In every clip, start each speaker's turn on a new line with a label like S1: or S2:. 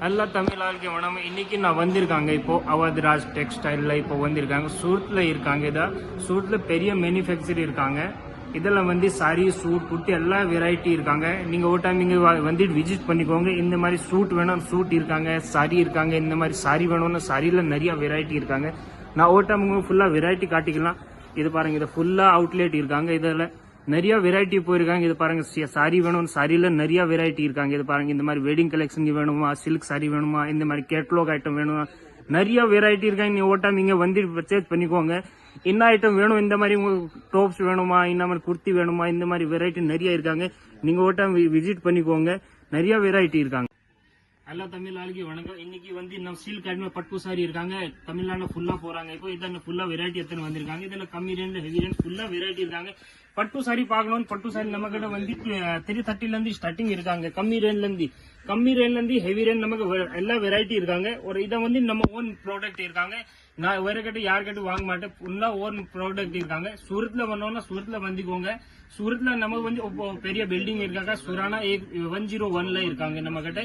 S1: நல்லா தமிழ் ஆளுக்கு வணக்கம். இன்னைக்கு நான் வந்திருக்காங்க. இப்போ அவத்ராஜ் டெக்ஸ்டைலில் டெக்ஸ்டைல்ல இப்போ வந்திருக்காங்க. சூரத்ல இருக்காங்க. இதா சூட்டில் பெரிய மேனுஃபேக்சர் இருக்காங்க. இதில் வந்து சாரி சூட் குட்டி எல்லா வெரைட்டி இருக்காங்க. நீங்கள் ஒரு டைம் நீங்க வ- வந்துட்டு விசிட் பண்ணிக்கோங்க. இந்த மாதிரி சூட் வேணும் சூட் இருக்காங்க. சாரி இருக்காங்க. இந்த மாதிரி சாரி வேணும்னா சாரியில நிறைய வெரைட்டி இருக்காங்க. நான் ஒரு டைம் உங்களுக்கு வெரைட்டி காட்டிக்கலாம். இது பாருங்க. இதை ஃபுல்லாக அவுட்லெட் இருக்காங்க. இதில் நிறைய வெரைட்டி போயிருக்காங்க. இது பாருங்க சாரி வேணும் சாரியில நிறைய வெரைட்டி இருக்காங்க. இது பாருங்க இந்த மாதிரி வெட்டிங் கலெக்ஷன் வேணுமா சில்க் சாரி வேணுமா இந்த மாதிரி கேட்லாக் ஐட்டம் வேணுமா நிறைய வெரைட்டி இருக்காங்க. நீ ஓட்டா நீங்க வந்து பர்ச்சேஸ் பண்ணிக்கோங்க. என்ன ஐட்டம் வேணும் இந்த மாதிரி உங்களுக்கு டாப்ஸ் வேணுமா இந்த மாதிரி குர்த்தி வேணுமா இந்த மாதிரி வெரைட்டி நிறைய இருக்காங்க. நீங்க ஓட்டா விசிட் பண்ணிக்கோங்க. நிறைய வெரைட்டி இருக்காங்க. எல்லா தமிழ் ஆளுக்கு வணக்கம். இன்னைக்கு வந்து நம்ம ஸ்டீல் கார்டுமே பட்டு சாரி இருக்காங்க. தமிழ்நாட்டில் ஃபுல்லாக போகிறாங்க இப்போ இதில் ஃபுல்லாக வெரைட்டி எத்தனை வந்திருக்காங்க. இதில் கம்மி ரேஞ்ச் ஹெவி ரேஞ்ச் ஃபுல்லாக வெரைட்டி இருக்காங்க. பட்டு சாரி பார்க்கணும் பட்டு சாரி நம்ம கிட்ட வந்து த்ரீ தேர்ட்டில இருந்து ஸ்டார்டிங் இருக்காங்க. கம்மி ரேன்ல இருந்து கம்மி ரேன்ல இருந்து ஹெவி ரேன் நமக்கு வெ- எல்லா வெரைட்டி இருக்காங்க. ஒரு இதை வந்து நம்ம ஓன் ப்ராடக்ட் இருக்காங்க. நான் வேற கிட்ட யார்கிட்ட வாங்க மாட்டேன். ஃபுல்லா ஓன் ப்ராடக்ட் இருக்காங்க. சூரத்ல வந்தோம்னா சூரத்ல வந்துக்கோங்க. சூரத்ல நமக்கு வந்து பெரிய பில்டிங் இருக்காங்க. சுரானா ஒன் ஜீரோ ஒன்ல இருக்காங்க நம்ம கிட்ட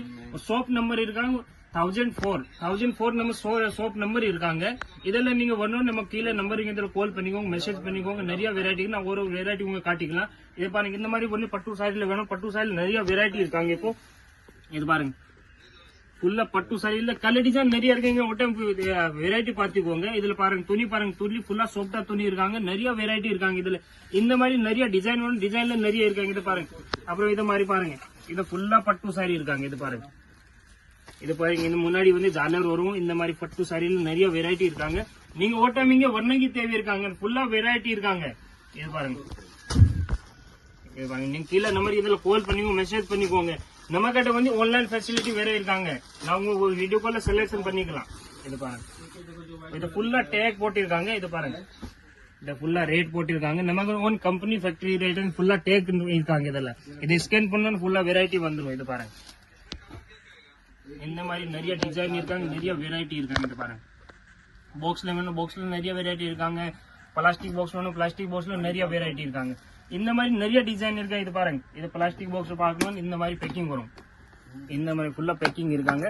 S1: சோப் நம்பர் இருக்காங்க. தௌசண்ட் ஃபோர் தௌசண்ட் ஃபோர் நம்ம சோப் நம்பர் இருக்காங்க. இதில் நீங்க வரணும் நம்ம கீழே நம்பர் இதில் கால் பண்ணிக்கோங்க மெசேஜ் பண்ணிக்கோங்க. நிறைய வெரைட்டி நான் ஒரு வெரைட்டி உங்க காட்டிக்கலாம். இது பாருங்க இந்த மாதிரி ஒன்று பட்டு சாரியில் வேணும். பட்டு சாரியில் நிறைய வெரைட்டி இருக்காங்க இப்போ. இது பாருங்க. ஃபுல்லா பட்டு சாரியில கலர் டிசைன் நிறைய இருக்குங்க ஒரு டைம் வெரைட்டி பார்த்துக்கோங்க. இதுல பாருங்க துணி பாருங்க துணி ஃபுல்லா சோப்டா துணி இருக்காங்க. நிறைய வெரைட்டி இருக்காங்க இதுல. இந்த மாதிரி நிறைய டிசைன் வேணும் டிசைன்ல நிறைய இருக்காங்க இது பாருங்க. அப்புறம் இதை மாதிரி பாருங்க. இதை ஃபுல்லா பட்டு சாரி இருக்காங்க. இது பாருங்க. இது பாருங்க இந்த முன்னாடி வந்து ஜாலர் வரும். இந்த மாதிரி பட்டு சாரியில நிறைய வெரைட்டி இருக்காங்க. நீங்க ஓட்டாமீங்க வர்ணங்கி தேவை இருக்காங்க. ஃபுல்லா வெரைட்டி இருக்காங்க. இது பாருங்க. இது பாருங்க நீங்க கீழே நம்பர் இதுல கால் பண்ணிக்கோங்க மெசேஜ் பண்ணிக்கோங்க. நம்ம கிட்ட வந்து ஆன்லைன் ஃபெசிலிட்டி வேற இருக்காங்க. நான் உங்க வீடியோ கால்ல செலக்ஷன் பண்ணிக்கலாம். இது பாருங்க. இது ஃபுல்லா டேக் போட்டிருக்காங்க. இது பாருங்க. இது ஃபுல்லா ரேட் போட்டிருக்காங்க. நமக்கு ஓன் கம்பெனி ஃபேக்டரி ரேட் ஃபுல்லா டேக் இருக்காங்க இதில். இதை ஸ்கேன் பண்ணா ஃபுல்லா வெரைட்டி வந்துரும். இது பாருங்க. இந்த மாதிரி நிறைய டிசைன் இருக்காங்க நிறைய வெரைட்டி இருக்காங்க பாருங்க. பாக்ஸ்ல வேணும் பாக்ஸ்ல நிறைய வெரைட்டி இருக்காங்க. பிளாஸ்டிக் பாக்ஸ் வேணும் பிளாஸ்டிக் பாக்ஸ்ல நிறைய வெரைட்டி இருக்காங்க. இந்த மாதிரி நிறைய டிசைன் இருக்கா இது பாருங்க. இது பிளாஸ்டிக் பாக்ஸ் பார்க்கணும் இந்த மாதிரி பேக்கிங் வரும். இந்த மாதிரி ஃபுல்லா பேக்கிங் இருக்காங்க.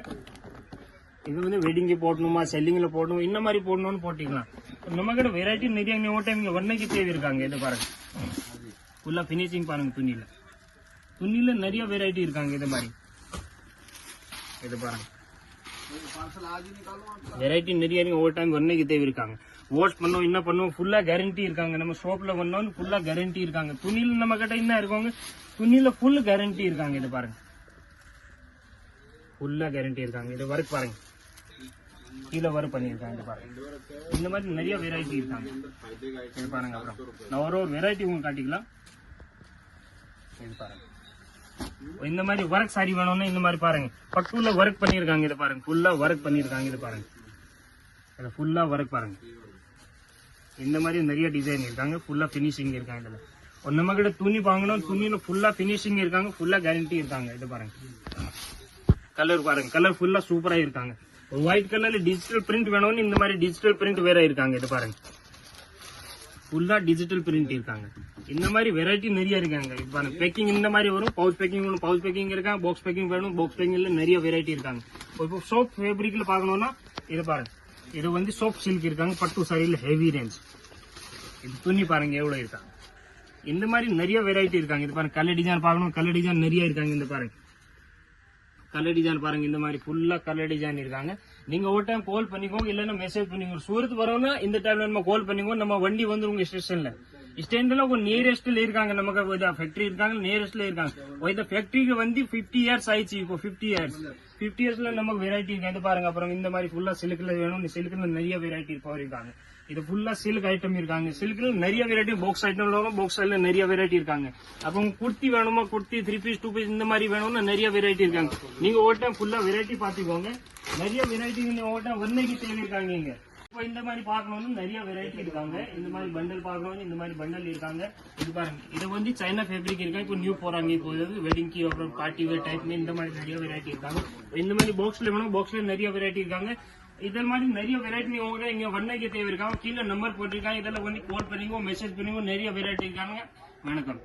S1: இது வந்து வெட்டிங்கு போடணுமா செல்லிங்கில் போடணும் இந்த மாதிரி போடணும்னு போட்டிக்கலாம் நம்ம கிட்ட வெரைட்டி நிறைய நீ இங்கே இங்க தேவை இருக்காங்க இது பாருங்க. ஃபுல்லாக ஃபினிஷிங் பாருங்க துணியில். துணியில் நிறைய வெரைட்டி இருக்காங்க இது மாதிரி. இது பாருங்க. வெரைட்டி நிறைய இருக்கு. ஒவ்வொரு டைம் ஒன்னைக்கு தேவை இருக்காங்க வாஷ் பண்ணோம் என்ன பண்ணுவோம்? ஃபுல்லா கேரண்டி இருக்காங்க. நம்ம ஷோப்பில் பண்ணோம் ஃபுல்லா கேரண்டி இருக்காங்க. துணியில நம்ம கிட்ட என்ன இருக்காங்க? துணியில ஃபுல் கேரண்டி இருக்காங்க. இது பாருங்க. ஃபுல்லா கேரண்டி இருக்காங்க. இது ஒர்க் பாருங்க. கீழே ஒர்க் பண்ணியிருக்காங்க. இது பாருங்க. இந்த மாதிரி நிறைய வெரைட்டி இருக்காங்க. இது பாருங்க அப்புறம். நான் ஒரு ஒரு வெரைட்டி உங்களுக்கு காட்டிக்கலாம். இது பாருங்க. இந்த மாதிரி ஒர்க் சாரி வேணும்னா இந்த மாதிரி பாருங்க. பட்டுல ஒர்க் பண்ணிருக்காங்க இதை பாருங்க. ஃபுல்லா ஒர்க் பண்ணிருக்காங்க இதை பாருங்க. இது ஃபுல்லா ஒர்க் பாருங்க. இந்த மாதிரி நிறைய டிசைன் இருக்காங்க. ஃபுல்லா ஃபினிஷிங் இருக்காங்க இதுல. ஒரு நம்ம கிட்ட துணி வாங்கணும் துணியில ஃபுல்லா ஃபினிஷிங் இருக்காங்க ஃபுல்லா கேரண்டி இருக்காங்க இதை பாருங்க. கலர் பாருங்க. கலர் ஃபுல்லா சூப்பரா இருக்காங்க. ஒயிட் கலர்ல டிஜிட்டல் பிரிண்ட் வேணும்னு இந்த மாதிரி டிஜிட்டல் பிரிண்ட் வேற இருக்காங்க இது பாருங்க. ஃபுல்லா டிஜிட்டல் பிரிண்ட் இருக்காங்க. இந்த மாதிரி வெரைட்டி நிறைய இருக்காங்க. இப்போ பேக்கிங் இந்த மாதிரி வரும் பவுச் பேக்கிங் வேணும் பவுச் பேக்கிங் இருக்காங்க பாக்ஸ் பேக்கிங் வேணும் பாக்ஸ் பேக்கிங்ல நிறைய வெரைட்டி இருக்காங்க. இப்போ சோப் ஃபேப்ரிக்ல பார்க்கணும்னா இது பாருங்க. இது வந்து சோப் சில்க் இருக்காங்க பட்டு சாரியில் ஹெவி ரேஞ்ச் இது துணி பாருங்க எவ்வளவு இருக்காங்க. இந்த மாதிரி நிறைய வெரைட்டி இருக்காங்க. இது பாருங்க கலர் டிசைன் பார்க்கணும் கலர் டிசைன் நிறைய இருக்காங்க இந்த பாருங்க. கலர் டிசைன் பாருங்க இந்த மாதிரி ஃபுல்லா கலர் டிசைன் இருக்காங்க. நீங்க ஒரு டைம் கால் பண்ணிக்கோங்க இல்லைன்னா மெசேஜ் பண்ணிக்கோங்க. சூரத் வரோம்னா இந்த டைம்ல நம்ம கால் பண்ணிக்கோங்க நம்ம வண்டி வந்து உங்க ஸ்டேஷன்ல நியரஸ்ட்ல இருக்காங்க. நமக்கு ஃபேக்டரி இருக்காங்க நியரஸ்ட்ல இருக்காங்க. இந்த ஃபேக்டரிக்கு வந்து 50 இயர்ஸ் ஆயிடுச்சு. இப்போ 50 இயர்ஸ் 50 இயர்ஸ்ல நமக்கு வெரைட்டி இருக்கு பாருங்க. அப்புறம் இந்த மாதிரி ஃபுல்லா சில்க்ல வேணும். சில்க்ல நிறைய வெரைட்டி இப்போ இருக்காங்க. இது ஃபுல்லா சில்க் ஐட்டம் இருக்காங்க. சில்க்ல நிறைய வெரைட்டி பாக்ஸ் ஐட்டம் வரும். பாக்ஸ் ஐட்ல நிறைய வெரைட்டி இருக்காங்க. அப்போ உங்களுக்கு குர்த்தி வேணுமா? Kurti three piece two piece இந்த மாதிரி வேணும்னா நிறைய வெரைட்டி இருக்காங்க. நீங்க ஒரு டைம் ஃபுல்லா வெரைட்டி பாத்துக்கோங்க நிறைய வெரைட்டி நீங்க ஒரு டைம் வர்ணைக்கு தேவை இருக்காங்க இங்க. இப்போ இந்த மாதிரி பார்க்கணும்னு நிறைய வெரைட்டி இருக்காங்க. இந்த மாதிரி பண்டல் பார்க்கணும்னு இந்த மாதிரி பண்டல் இருக்காங்க. இது பாருங்க. இது வந்து சைனா ஃபேப்ரிக் இருக்கா? இப்போ நியூ போறாங்க. இப்போ வெட்டிங்க்கு அப்புறம் பார்ட்டி வேர் டைப் இந்த மாதிரி நிறைய வெரைட்டி இருக்காங்க. இந்த மாதிரி பாக்ஸ்ல வேணும் பாக்ஸ்ல நிறைய வெரைட்டி இருக்காங்க. இதே மாதிரி நிறைய வெரைட்டி உங்ககிட்ட இங்க வண்ணக்கு தேவை இருக்காங்க கீழே நம்பர் போட்டிருக்காங்க. இதெல்லாம் வந்து கால் பண்ணிக்கோ மெசேஜ் பண்ணிக்கோ நிறைய வெரைட்டி இருக்காங்க. வணக்கம்.